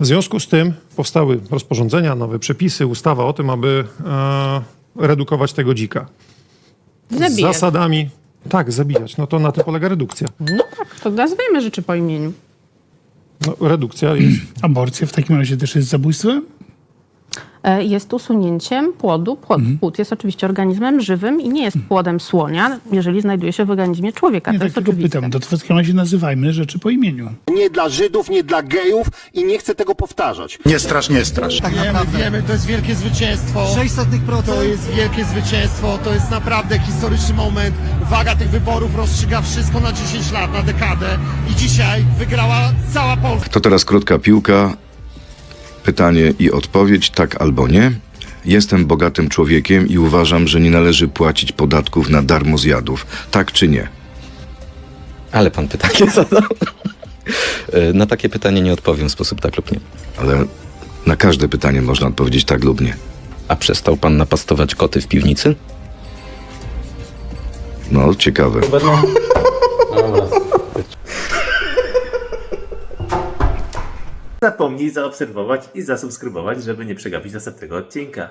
W związku z tym powstały rozporządzenia, nowe przepisy, ustawa o tym, aby e, redukować tego dzika. Z Zabijać. zasadami. Tak, zabijać. No to na tym polega redukcja. No tak, to nazwijmy rzeczy po imieniu. No, redukcja jest. Aborcja w takim razie też jest zabójstwem? E, Jest usunięciem płodu. Płód, płód jest oczywiście organizmem żywym i nie jest płodem słonia, jeżeli znajduje się w organizmie człowieka. Nie, to tak jest tylko oczywiste. pytam. To w takim razie nazywajmy rzeczy po imieniu. Nie dla Żydów, nie dla gejów i nie chcę tego powtarzać. Nie strasz, nie strasz. Wiemy, wiemy, to jest wielkie zwycięstwo. 600 To jest wielkie zwycięstwo, to jest naprawdę historyczny moment. Waga tych wyborów rozstrzyga wszystko na 10 lat, na dekadę. I dzisiaj wygrała cała Polska. To teraz krótka piłka. Pytanie i odpowiedź, tak albo nie. Jestem bogatym człowiekiem i uważam, że nie należy płacić podatków na darmo zjadów. Tak czy nie? Ale pan pytanie zadał. E, Na takie pytanie nie odpowiem w sposób tak lub nie. Ale na każde pytanie można odpowiedzieć tak lub nie. A przestał pan napastować koty w piwnicy? No, ciekawe. Zapomnij zaobserwować i zasubskrybować, żeby nie przegapić następnego odcinka.